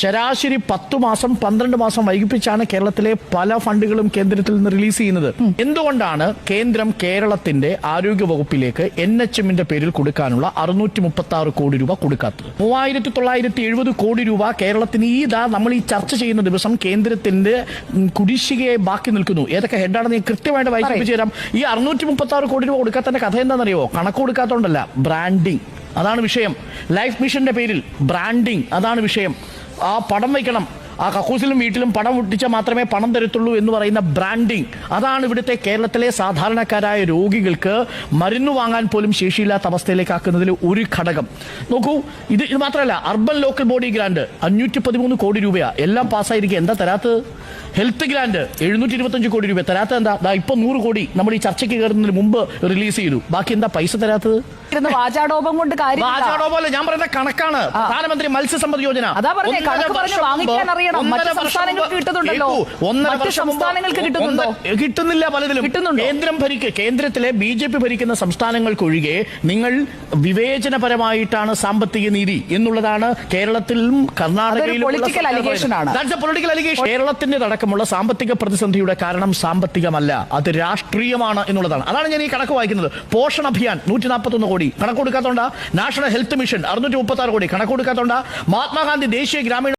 ശരാശരി പത്തു മാസം പന്ത്രണ്ട് മാസം വൈകിപ്പിച്ചാണ് കേരളത്തിലെ പല ഫണ്ടുകളും കേന്ദ്രത്തിൽ നിന്ന് റിലീസ് ചെയ്യുന്നത്. എന്തുകൊണ്ടാണ് കേന്ദ്രം കേരളത്തിന്റെ ആരോഗ്യ വകുപ്പിലേക്ക് എൻ എച്ച് എമ്മിന്റെ പേരിൽ കൊടുക്കാനുള്ള അറുന്നൂറ്റി മുപ്പത്തി ആറ് കോടി രൂപ കൊടുക്കാത്തത്? മൂവായിരത്തി തൊള്ളായിരത്തി എഴുപത് കോടി രൂപ കേരളത്തിന് ഈ ഇതാ നമ്മൾ ഈ ചർച്ച ചെയ്യുന്ന ദിവസം കേന്ദ്രത്തിന്റെ കുടിശ്ശികയെ ബാക്കി നിൽക്കുന്നു. ഏതൊക്കെ ഹെഡാണെന്ന് ഞാൻ കൃത്യമായിട്ട് വായിച്ചു തരാം. ഈ അറുന്നൂറ്റി മുപ്പത്തി ആറ് കോടി രൂപ കൊടുക്കാത്തതിന്റെ കഥ എന്താണെന്നറിയോ കണക്ക് കൊടുക്കാത്തോണ്ടല്ല ബ്രാൻഡിങ്. അതാണ് വിഷയം. ലൈഫ് മിഷന്റെ പേരിൽ ബ്രാൻഡിങ്. അതാണ് വിഷയം. ആ പടം വയ്ക്കണം. ആ കക്കൂസിലും വീട്ടിലും പണം ഒട്ടിച്ചാൽ മാത്രമേ പണം തരത്തുള്ളൂ എന്ന് പറയുന്ന ബ്രാൻഡിങ് അതാണ് ഇവിടുത്തെ കേരളത്തിലെ സാധാരണക്കാരായ രോഗികൾക്ക് മരുന്ന് വാങ്ങാൻ പോലും ശേഷിയില്ലാത്ത അവസ്ഥയിലേക്ക് ആക്കുന്നതിൽ ഒരു ഘടകം. നോക്കൂ ഇത് ഇത് മാത്രമല്ല അർബൻ ലോക്കൽ ബോഡി ഗ്രാൻഡ് അഞ്ഞൂറ്റി പതിമൂന്ന് കോടി രൂപയാണ് എല്ലാം പാസ്സായിരിക്കും. എന്താ തരാത്തത്? ഹെൽത്ത് ഗ്രാൻഡ് എഴുന്നൂറ്റി ഇരുപത്തഞ്ച് കോടി രൂപ തരാത്ത എന്താ? ഇപ്പൊ നൂറ് കോടി നമ്മൾ ഈ ചർച്ചയ്ക്ക് കയറുന്നതിന് മുമ്പ് റിലീസ് ചെയ്തു. ബാക്കി എന്താ പൈസ തരാത്തത്? വാചാടോപം കൊണ്ട് ഞാൻ പറയുന്ന കണക്കാണ്. പ്രധാനമന്ത്രി മത്സ്യസമ്പദ് യോജന. അതാ പറഞ്ഞേ, കണക്ക് പറഞ്ഞ് വാങ്ങിക്കാൻ അറിയണം. മറ്റു സംസ്ഥാനങ്ങൾക്ക് കിട്ടുന്നുണ്ടല്ലോ. മറ്റു സംസ്ഥാനങ്ങൾക്ക് കിട്ടുന്നുണ്ടോ? കിട്ടുന്നില്ല പലതിലും? കേന്ദ്രം ഭരിക്ക കേന്ദ്രത്തിലെ ബി ജെ പി ഭരിക്കുന്ന സംസ്ഥാനങ്ങൾക്കൊഴികെ നിങ്ങൾ വിവേചനപരമായിട്ടാണ് സാമ്പത്തിക നീതി എന്നുള്ളതാണ് കേരളത്തിലും കർണാടകയിലും കേരളത്തിന്റെ അടക്കമുള്ള സാമ്പത്തിക പ്രതിസന്ധിയുടെ കാരണം സാമ്പത്തികമല്ല അത് രാഷ്ട്രീയമാണ് എന്നുള്ളതാണ്. അതാണ് ഞാൻ ഈ കണക്ക് വായിക്കുന്നത്. പോഷൺ അഭിയാൻ നൂറ്റി നാൽപ്പത്തൊന്ന് കോടി. കണക്ക് കൊടുക്കാത്തോണ്ട? നാഷണൽ ഹെൽത്ത് മിഷൻ അറുന്നൂറ്റി മുപ്പത്തി ആറ് കോടി. കണക്ക് കൊടുക്കാത്തോണ്ട? മഹാത്മാഗാന്ധി ദേശീയ ഗ്രാമീണ